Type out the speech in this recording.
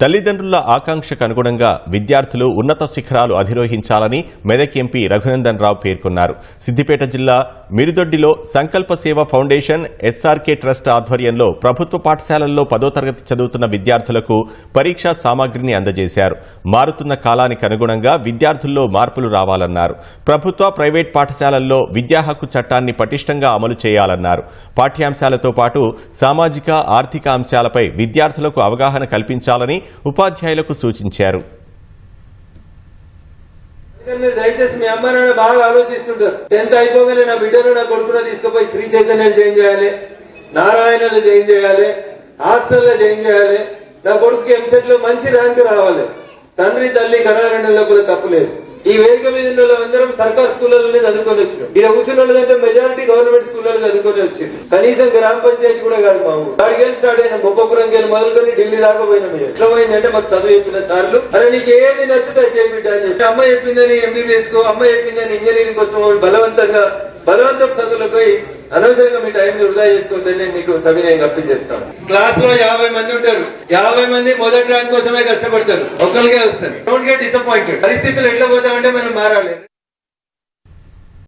తల్లిదండ్రుల ఆకాంక్షకు అనుగుణంగా విద్యార్థులు ఉన్నత శిఖరాలు అధిరోహించాలని మెదక్ ఎంపీ రఘునందన్ రావు పేర్కొన్నారు. సిద్దిపేట జిల్లా మిరుదొడ్డిలో సంకల్ప సేవ ఫౌండేషన్ ఎస్ఆర్కే ట్రస్ట్ ఆధ్వర్యంలో ప్రభుత్వ పాఠశాలల్లో పదో తరగతి చదువుతున్న విద్యార్థులకు పరీక్షా సామాగ్రిని అందజేశారు. మారుతున్న కాలానికి అనుగుణంగా విద్యార్థుల్లో మార్పులు రావాలన్నారు. ప్రభుత్వ ప్రైవేట్ పాఠశాలల్లో విద్యా హక్కు చట్టాన్ని పటిష్టంగా అమలు చేయాలన్నారు. పాఠ్యాంశాలతో పాటు సామాజిక ఆర్థిక అంశాలపై విద్యార్థులకు అవగాహన కల్పించాలని ఉపాధ్యాయులకు సూచించారు. మీరు దయచేసి మీ అమ్మ నాన్న బాగా ఆలోచిస్తుంటారు టెన్త్ అయిపోగానే నా బిడ్డను నా కొడుకును తీసుకుపోయి శ్రీ చైతన్యం జాయిన్ చేయాలి. నారాయణలు జాయిన్ చేయాలి. హాస్టల్లో జాయిన్ చేయాలి. నా కొడుకు ఎంసెట్లో మంచి ర్యాంక్ రావాలి. తండ్రి తల్లి కరారణంలో కూడా తప్పలేదు ఈ వేదిక మీద ఉన్న వాళ్ళందరం సర్కార్ స్కూళ్ళలోనే చదువుకొని వచ్చినాం. ఇక్కడ కూర్చున్న వాళ్ళంటే మెజారిటీ గవర్నమెంట్ స్కూళ్ళలో చదువుకొని వచ్చింది కనీసం గ్రామ పంచాయతీ కూడా కాదు మా ఊరు వాడికి స్టార్ట్ అయిన గొప్పపురం వెళ్ళి మొదలుకొని ఢిల్లీ దాకా పోయినాం ఎట్లా పోయిందంటే మాకు చదువు చెప్పిన సార్లు అరే నీకు ఏది నచ్చితే అది అని చెప్పి అమ్మ చెప్పిందని ఎంబీబీఎస్ కో అమ్మ చెప్పిందని ఇంజనీరింగ్ కోసం బలవంతంగా బలవంతపు చదువులకు పోయి అనవసరంగా మీ టైం వృధా చేసుకుంటే మీకు సవినయం అప్పించేస్తాం. క్లాస్లో యాభై మంది ఉంటారు. యాభై మంది మొదటి ర్యాంక్ కోసమే కష్టపడతారు. ఒకరికే వస్తారు డోంట్ గెట్ డిసప్పాయింటెడ్ పరిస్థితులు ఎట్లా పోతామంటే మనం మారాలి.